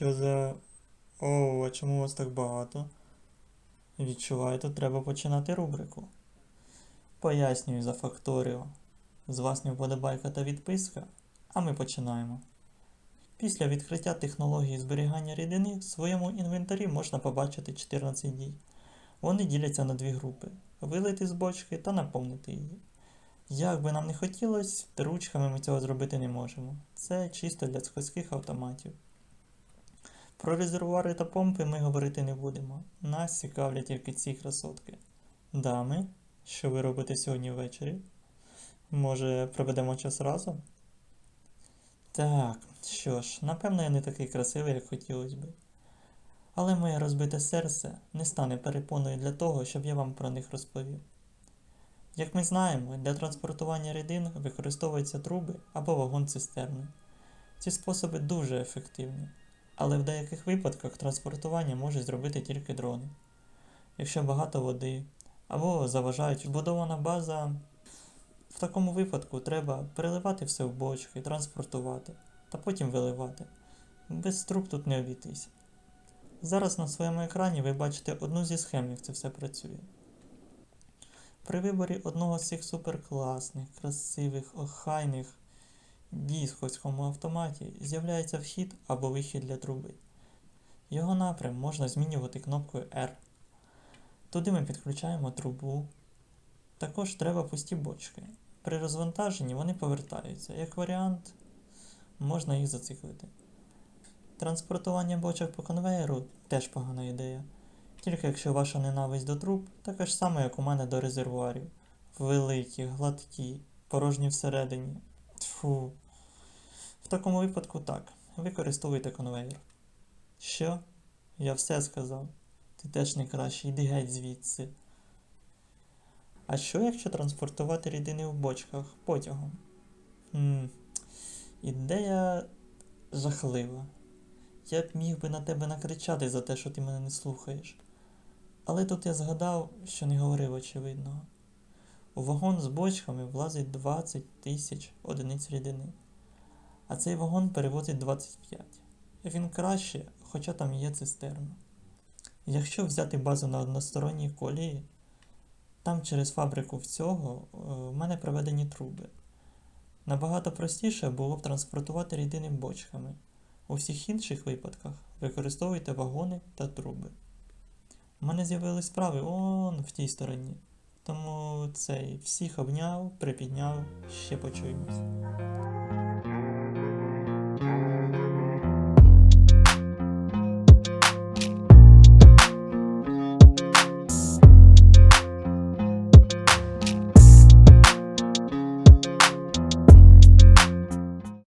Що за. О, а чому вас так багато? Відчуваю, тут треба починати рубрику. Пояснюю за факторіо. З вас не вподобайка та відписка, а ми починаємо. Після відкриття технології зберігання рідини в своєму інвентарі можна побачити 14 дій. Вони діляться на дві групи: вилити з бочки та наповнити її. Як би нам не хотілося, ручками ми цього зробити не можемо. Це чисто для складських автоматів. Про резервуари та помпи ми говорити не будемо. Нас цікавлять тільки ці красотки. Дами, що ви робите сьогодні ввечері? Може, проведемо час разом? Так, що ж, напевно, я не такий красивий, як хотілося би. Але моє розбите серце не стане перепоною для того, щоб я вам про них розповів. Як ми знаємо, для транспортування рідин використовуються труби або вагон-цистерни. Ці способи дуже ефективні, але в деяких випадках транспортування можуть зробити тільки дрони. Якщо багато води або заважають вбудована база, в такому випадку треба переливати все в бочки, транспортувати та потім виливати. Без труб тут не обійтись. Зараз на своєму екрані ви бачите одну зі схем, як це все працює. При виборі одного з цих суперкласних, красивих, охайних дій в ходському автоматі з'являється вхід або вихід для труби. Його напрям можна змінювати кнопкою R. Туди ми підключаємо трубу. Також треба пусті бочки. При розвантаженні вони повертаються. Як варіант, можна їх зациклити. Транспортування бочок по конвеєру теж погана ідея. Тільки якщо ваша ненависть до труб така ж сама, як у мене до резервуарів. Великі, гладкі, порожні всередині. Тфу. В такому випадку так. Використовуйте конвейер. Що? Я все сказав. Ти теж не краще, йди геть звідси. А що, якщо транспортувати рідини в бочках потягом? Хм, ідея жахлива. Я б міг би на тебе накричати за те, що ти мене не слухаєш. Але тут я згадав, що не говорив очевидного. У вагон з бочками влазить 20 тисяч одиниць рідини, а цей вагон перевозить 25. Він краще, хоча там є цистерна. Якщо взяти базу на односторонній колії, там через фабрику всього е, в мене проведені труби. Набагато простіше було б транспортувати рідини бочками. У всіх інших випадках використовуйте вагони та труби. У мене з'явились справи он в тій стороні. Тому цей всіх обняв, припідняв, ще почуємось.